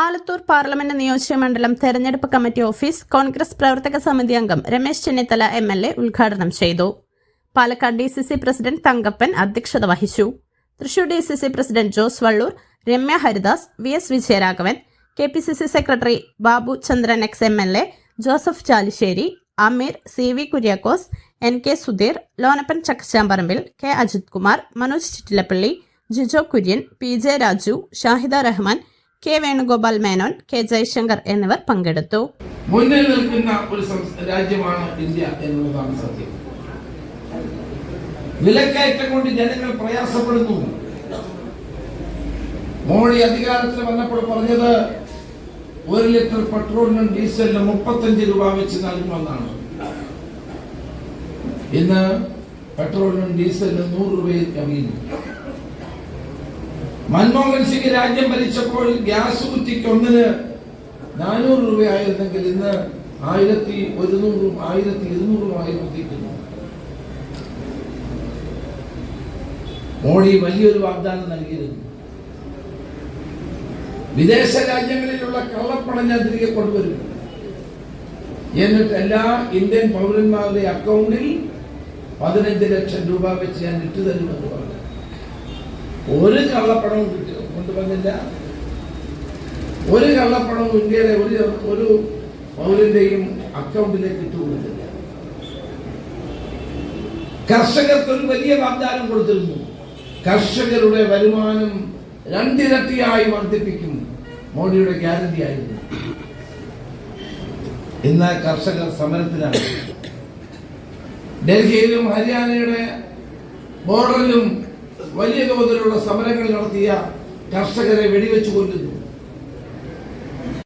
Alathur parliament നിയോജക മണ്ഡലം തെരഞ്ഞെടുപ്പ് കമ്മിറ്റി ഓഫീസ് കോൺഗ്രസ് പ്രവർത്തക സമിതി അംഗം Ramesh Chennithala M L A ഉദ്ഘാടനം ചെയ്തു. Palakkad D C C president Thankappan അധ്യക്ഷത വഹിച്ചു. Thrissur D C C president Jose Vallur Ramya Haridas V S Vijayaraghavan K P C C secretary Babu Chandran ex M L A Joseph Chalissery Ameer C V Kuriakose N K Sudheer Lonappan Chakkachamparambil K Ajith Kumar Manoj Chittilappally Jijo Kurian P J Raju Shahida Rahman K Venugopal Menon K Jayashankar എന്നിവർ പങ്കെടുത്തു. മുന്നിൽ നിൽക്കുന്ന ഒരു രാജ്യമാണ് India എന്നുള്ളതാണ് സത്യം. വിലക്കയറ്റം കൊണ്ട് ജനങ്ങൾ പ്രയാസപ്പെടുന്നു. മോഡി അധികാരത്തിൽ വന്നപ്പോൾ പറഞ്ഞത് ഒരു ലിറ്റർ പെട്രോളിനും ഡീസലിനും മുപ്പത്തഞ്ച് രൂപ വെച്ച് നൽകുമെന്നാണ്. ഇന്ന് പെട്രോളിനും ഡീസലിനും നൂറ് രൂപയിൽ കവിയുന്നു. മൻമോഹൻ സിംഗ് രാജ്യം ഭരിച്ചപ്പോൾ ഗ്യാസ് കുറ്റിക്ക് ഒന്നിന് നാനൂറ് രൂപയായിരുന്നെങ്കിൽ ഇന്ന് ആയിരത്തി ഒരുന്നൂറും ആയിരത്തി ഇരുന്നൂറുമായി വർദ്ധിക്കുന്നു മോഡി വലിയൊരു വാഗ്ദാനം നൽകിയിരുന്നു. വിദേശ രാജ്യങ്ങളിലുള്ള കള്ളപ്പണം ഞാൻ തിരികെ കൊണ്ടുവരും. എന്നിട്ട് എല്ലാ ഇന്ത്യൻ പൗരന്മാരുടെ അക്കൗണ്ടിൽ പതിനഞ്ച് ലക്ഷം രൂപ വെച്ച് ഞാൻ ഇട്ടു തരുമെന്ന് പറഞ്ഞു. ഒരു കള്ളപ്പണവും കൊണ്ടുവന്നില്ല ഒരു കള്ളപ്പണവും ഇന്ത്യയിലെ ഒരു ഒരു പൗരന്റെയും അക്കൗണ്ടിലേക്ക് ഇട്ടുകൊടുത്തില്ല. കർഷകർക്ക് ഒരു വലിയ വാഗ്ദാനം കൊടുത്തിരുന്നു. കർഷകരുടെ വരുമാനം രണ്ടിരട്ടിയായി വർദ്ധിപ്പിക്കും മോഡിയുടെ ഗ്യാരണ്ടി ആയിരുന്നു. ഇന്ന് കർഷകർ സമരത്തിലാണ്. ഡൽഹിയിലും ഹരിയാനയുടെ ബോർഡറിലും വലിയ തോതിലുള്ള സമരങ്ങൾ നടത്തിയ കർഷകരെ വെടിവെച്ചു കൊല്ലുന്നു.